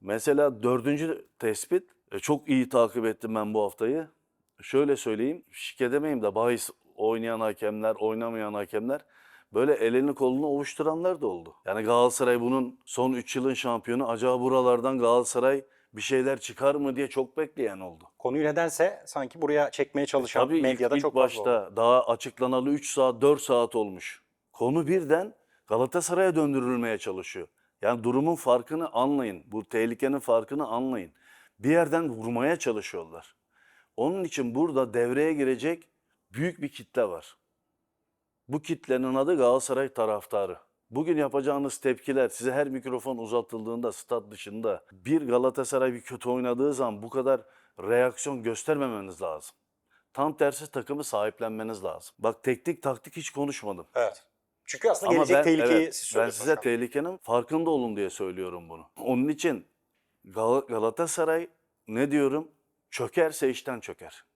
Mesela dördüncü tespit, e, çok iyi takip ettim ben bu haftayı. Şöyle söyleyeyim, demeyeyim de bahis oynayan hakemler, oynamayan hakemler böyle elini kolunu ovuşturanlar da oldu. Yani Galatasaray bunun son 3 yılın şampiyonu. Acaba buralardan Galatasaray bir şeyler çıkar mı diye çok bekleyen oldu. Konuyu nedense sanki buraya çekmeye çalışan Tabii ilk- medyada ilk çok fazla oldu. başta daha açıklanalı 3 saat 4 saat olmuş. Konu birden Galatasaray'a döndürülmeye çalışıyor. Yani durumun farkını anlayın. Bu tehlikenin farkını anlayın. Bir yerden vurmaya çalışıyorlar. Onun için burada devreye girecek büyük bir kitle var. Bu kitlenin adı Galatasaray taraftarı. Bugün yapacağınız tepkiler size her mikrofon uzatıldığında stat dışında bir Galatasaray bir kötü oynadığı zaman bu kadar reaksiyon göstermemeniz lazım. Tam tersi takımı sahiplenmeniz lazım. Bak teknik taktik hiç konuşmadım. Evet. Çünkü aslında Ama gelecek ben, tehlikeyi evet, siz ben size tehlikenin farkında olun diye söylüyorum bunu. Onun için Gal- Galatasaray ne diyorum? Çökerse işten çöker.